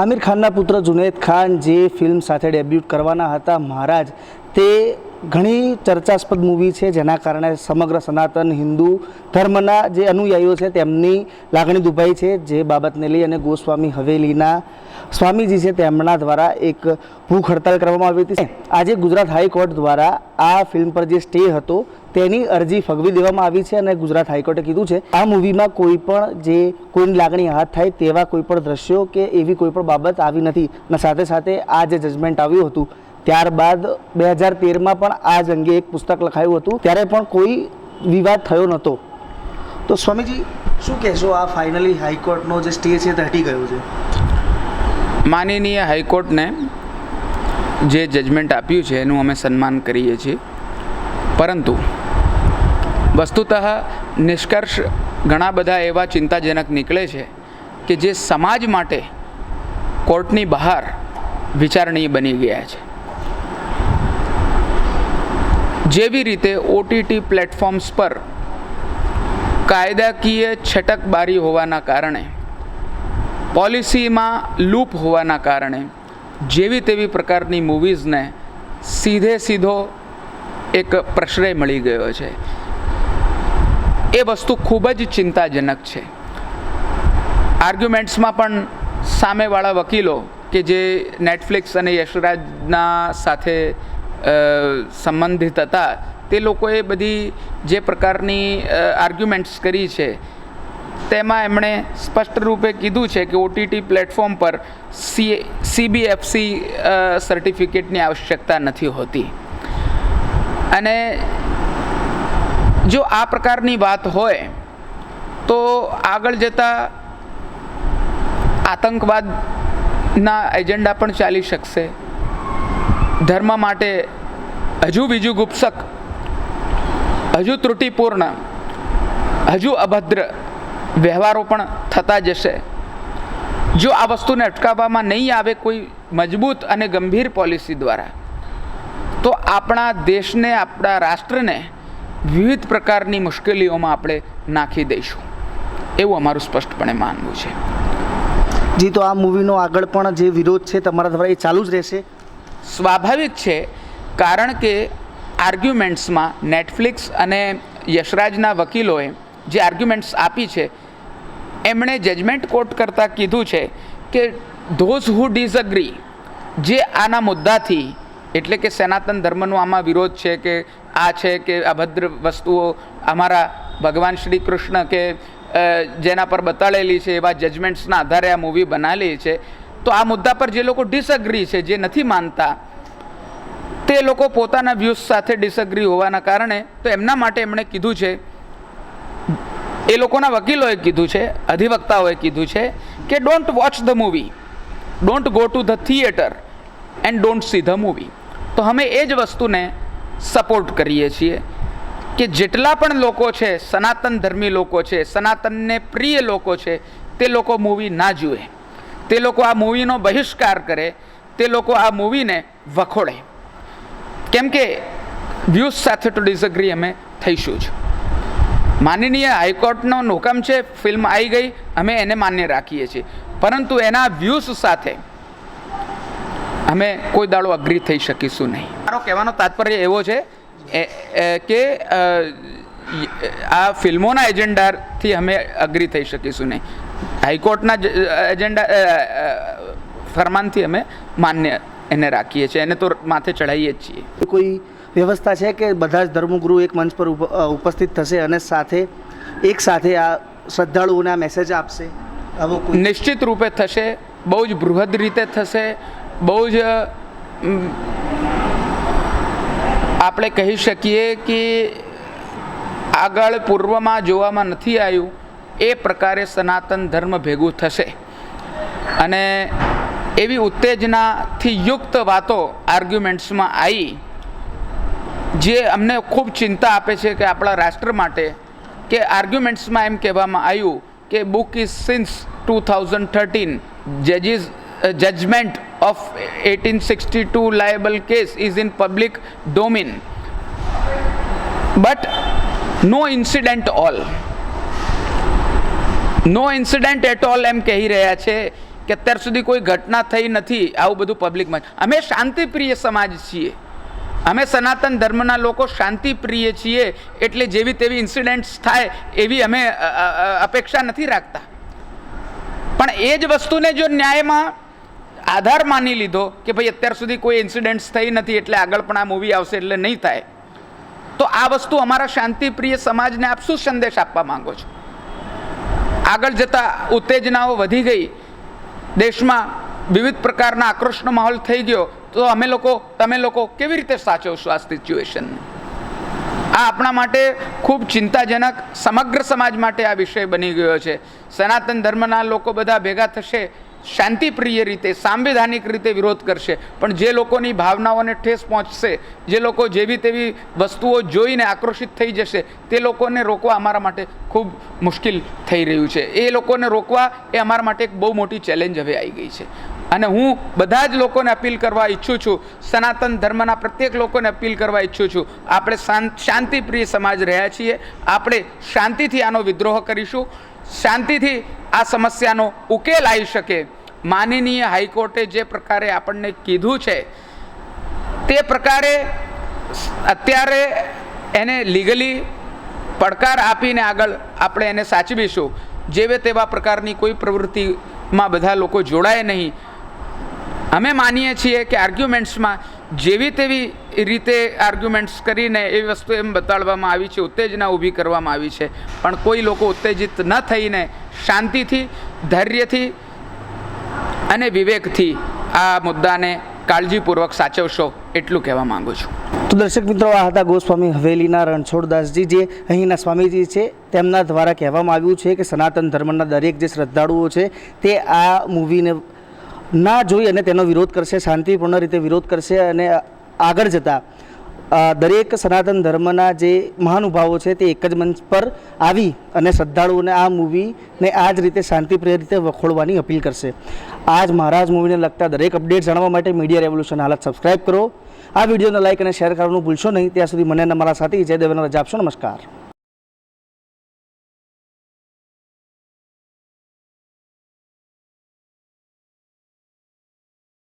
આમિર ખાનના પુત્ર જુનેદ ખાન જે ફિલ્મ સાથે ડેબ્યુટ કરવાના હતા, મહારાજ, તે ઘણી ચર્ચાસ્પદ મૂવી છે, જેના કારણે સમગ્ર સનાતન હિન્દુ ધર્મના જે અનુયાયીઓ છે, તેમની લાગણી દુભાઈ છે. જે બાબતને લઈ અને ગોસ્વામી હવેલીના સ્વામીજી છે, તેમના દ્વારા એક ભૂખ હડતાલ કરવામાં આવી હતી. આજે ગુજરાત હાઈકોર્ટ દ્વારા આ ફિલ્મ પર જે સ્ટે હતો તેની અરજી ફગવી દેવામાં આવી છે અને ગુજરાત હાઈકોર્ટે કીધું છે, આ મૂવીમાં કોઈ પણ જે કોઈની લાગણી હાથ થાય તેવા કોઈ પણ દ્રશ્યો કે એવી કોઈ પણ બાબત આવી નથી. અને સાથે સાથે આ જે જજમેન્ટ આવ્યું હતું, ત્યારબાદ બે હજાર તેરમાં પણ આ જ અંગે એક પુસ્તક લખાયું હતું. ત્યારે પણ કોઈ વિવાદ થયો નહોતો. તો સ્વામીજી, શું કહેશો આ ફાઇનલી હાઈકોર્ટનો જે સ્ટે છે તે હટી ગયો છે? માનનીય હાઈકોર્ટને જે જજમેન્ટ આપ્યું છે, એનું અમે સન્માન કરીએ છીએ. પરંતુ વસ્તુતઃ નિષ્કર્ષ ઘણા બધા એવા ચિંતાજનક નીકળે છે કે જે સમાજ માટે કોર્ટની બહાર વિચારણીય બની ગયા છે. જેવી રીતે ઓટીટી પ્લેટફોર્મ્સ પર કાયદાકીય છટકબારી હોવાના કારણે, પોલિસીમાં લૂપ હોવાના કારણે, જેવી તેવી પ્રકારની મૂવીઝને સીધે સીધો એક પ્રશ્રય મળી ગયો છે. એ વસ્તુ ખૂબ જ ચિંતાજનક છે. આર્ગ્યુમેન્ટ્સમાં પણ સામેવાળા વકીલો કે જે નેટફ્લિક્સ અને યશરાજના સાથે સંબંધિત હતા, તે લોકોએ બધી જે પ્રકારની આર્ગ્યુમેન્ટ્સ કરી છે, તેમાં એમણે સ્પષ્ટ રૂપે કીધું છે કે ઓટીટી પ્લેટફોર્મ પર સી સીબીએફસી સર્ટિફિકેટની આવશ્યકતા નથી હોતી. અને જો આ પ્રકારની વાત હોય, તો આગળ જતાં આતંકવાદના એજન્ડા પણ ચાલી શકશે. ધર્મ માટે હજુ બીજું ગુપ્સક, હજુ ત્રુટિપૂર્ણ, હજુ અભદ્ર વ્યવહારો પણ થતા જશે. જો આ વસ્તુને અટકાવવામાં નહીં આવે કોઈ મજબૂત અને ગંભીર પોલિસી દ્વારા, તો આપણા દેશને, આપણા રાષ્ટ્રને વિવિધ પ્રકારની મુશ્કેલીઓમાં આપણે નાખી દઈશું. એવું અમારું સ્પષ્ટપણે માનવું છે. જી તો આ મૂવીનો આગળ પણ જે વિરોધ છે તમારા દ્વારા એ ચાલુ જ રહેશે? સ્વાભાવિક છે કારણ કે આર્ગ્યુમેન્ટ્સમાં નેટફ્લિક્સ અને યશરાજના વકીલોએ જે આર્ગ્યુમેન્ટ્સ આપી છે એમણે જજમેન્ટ કોર્ટ કરતાં કીધું છે કે ધોઝ હુ ડિઝઅગ્રી જે આના મુદ્દાથી એટલે કે સનાતન ધર્મનો આમાં વિરોધ છે કે આ છે કે અભદ્ર વસ્તુઓ અમારા ભગવાન શ્રી કૃષ્ણ કે જેના પર બતાડેલી છે, એવા જજમેન્ટ્સના આધારે આ મૂવી બનાવેલી છે. તો આ મુદ્દા પર જે લોકો ડિસઅગ્રી છે, જે નથી માનતા, તે લોકો પોતાના વ્યૂઝ સાથે ડિસઅગ્રી હોવાના કારણે, તો એમના માટે એમણે કીધું છે, એ લોકોના વકીલોએ કીધું છે, અધિવક્તાઓએ કીધું છે, કે don't watch the movie don't go to the theatre and don't see the movie તો અમે એ જ વસ્તુને સપોર્ટ કરીએ છીએ કે જેટલા પણ લોકો છે, સનાતન ધર્મી લોકો છે, સનાતનને પ્રિય લોકો છે, તે લોકો મૂવી ના જુએ. તે લોકો આ મૂવીનો બહિષ્કાર કરે, તે લોકો આ મૂવીને વખોડે. કેમ કે વ્યૂઝ સાથે તો ડિસઅગ્રી અમે થઈશું જ. માનનીય હાઈકોર્ટનો હુકમ છે, ફિલ્મ આવી ગઈ, અમે એને માન્ય રાખીએ છીએ. પરંતુ એના વ્યૂઝ સાથે અમે કોઈ દાડો અગ્રી થઈ શકીશું નહીં. મારો કહેવાનો તાત્પર્ય એવો છે કે આ ફિલ્મોના એજન્ડાથી અમે અગ્રી થઈ શકીશું નહીં. હાઈકોર્ટના એજન્ડા ફરમાનથી અમે માન્ય એને રાખીએ છીએ એને તો માથે ચડાવીએ જ છીએ. કોઈ વ્યવસ્થા છે કે બધા જ ધર્મગુરુ એક મંચ પર ઉપ- ઉપસ્થિત થશે અને સાથે એક સાથે આ શ્રદ્ધાળુઓને આ મેસેજ આપશે? આવો નિશ્ચિત રૂપે થશે બહુ જ બૃહદ રીતે થશે બહુ જ આપણે કહી શકીએ કે આગળ પૂર્વમાં જોવામાં નથી આવ્યું, એ પ્રકારે સનાતન ધર્મ ભેગું થશે. અને એવી ઉત્તેજનાથી યુક્ત વાતો આર્ગ્યુમેન્ટ્સમાં આવી, જે અમને ખૂબ ચિંતા આપે છે કે આપણા રાષ્ટ્ર માટે, કે આર્ગ્યુમેન્ટ્સમાં એમ કહેવામાં આવ્યું કે book is since two thousand thirteen, જજીસ judgement of eighteen sixty two liable case is in public domain but no incident all no incident at all એમ કહી રહ્યા છે કે અત્યાર સુધી કોઈ ઘટના થઈ નથી, આવું બધું પબ્લિકમાં અમે શાંતિપ્રિય સમાજ છીએ. અમે સનાતન ધર્મના લોકો શાંતિપ્રિય છીએ, એટલે જેવી તેવી ઇન્સિડન્ટ્સ થાય, એવી અમે અપેક્ષા નથી રાખતા. પણ એ જ વસ્તુને જો ન્યાયમાં આધાર માની લીધો કે ભાઈ અત્યાર સુધી કોઈ ઇન્સિડન્ટ્સ થઈ નથી એટલે આગળ પણ આ મૂવી આવશે એટલે નહીં થાય. તો આ વસ્તુ અમારા શાંતિપ્રિય સમાજને આપ શું સંદેશ આપવા માંગો છો? આગળ જતાં ઉત્તેજનાઓ વધી ગઈ. દેશમાં વિવિધ પ્રકારના આક્રોશનો માહોલ થઈ ગયો. તો અમે લોકો, તમે લોકો કેવી રીતે સાચવશો આ સિચ્યુએશનને આ આપણા માટે ખૂબ ચિંતાજનક, સમગ્ર સમાજ માટે આ વિષય બની ગયો છે. સનાતન ધર્મના લોકો બધા ભેગા થશે. શાંતિપ્રિય રીતે, સાંવિધાનિક રીતે વિરોધ કરશે. પણ જે લોકોની ભાવનાઓને ઠેસ પહોંચશે, જે લોકો જેવી તેવી વસ્તુઓ જોઈને આક્રોશિત થઈ જશે, તે લોકોને રોકવા અમારા માટે ખૂબ મુશ્કેલ થઈ રહ્યું છે. એ લોકોને રોકવા એ અમારા માટે એક બહુ મોટી ચેલેન્જ હવે આવી ગઈ છે. અને હું બધા જ લોકોને અપીલ કરવા ઈચ્છું છું, સનાતન ધર્મના પ્રત્યેક લોકોને અપીલ કરવા ઈચ્છું છું. આપણે શાંતિપ્રિય સમાજ રહ્યા છીએ. આપણે શાંતિથી આનો વિદ્રોહ કરીશું. શાંતિથી આ સમસ્યાનો ઉકેલ આવી શકે. માનનીય હાઈકોર્ટે જે પ્રકારે આપણને કીધું છે, તે પ્રકારે અત્યારે એને લીગલી પડકાર આપીને આગળ આપણે એને સાચવીશું. જેવે તેવા પ્રકારની કોઈ પ્રવૃત્તિમાં બધા લોકો જોડાય નહીં. અમે માનીએ છીએ કે આર્ગ્યુમેન્ટ્સમાં જેવી તેવી રીતે આર્ગ્યુમેન્ટ્સ કરીને એ વસ્તુ એમ બતાડવામાં આવી છે, ઉત્તેજના ઊભી કરવામાં આવી છે. પણ કોઈ લોકો ઉત્તેજિત ન થઈને શાંતિથી, ધૈર્યથી અને વિવેકથી આ મુદ્દાને કાળજીપૂર્વક સાચવશો એટલું કહેવા માંગુ છું. તો દર્શક મિત્રો, આ હતા ગોસ્વામી હવેલીના રણછોડદાસજી જે અહીંના સ્વામીજી છે, તેમના દ્વારા કહેવામાં આવ્યું છે કે સનાતન ધર્મના દરેક જે શ્રદ્ધાળુઓ છે, તે આ મૂવીને ના જોઈ અને તેનો વિરોધ કરશે, શાંતિપૂર્ણ રીતે વિરોધ કરશે અને આગળ જતાં દરેક સનાતન ધર્મના જે મહાનુભાવો છે તે એક જ મંચ પર આવી અને શ્રદ્ધાળુઓને આ મૂવીને આ જ રીતે શાંતિપ્રિય રીતે વખોડવાની અપીલ કરશે. આજ મહારાજ મૂવીને લગતા દરેક અપડેટ જાણવા માટે મીડિયા રેવોલ્યુશન હાલત સબસ્ક્રાઇબ કરો. આ વિડીયોને લાઇક અને શેર કરવાનું ભૂલશો નહીં. ત્યાં સુધી મને અને મારા સાથી જય દેવના રજા આપશો. નમસ્કાર.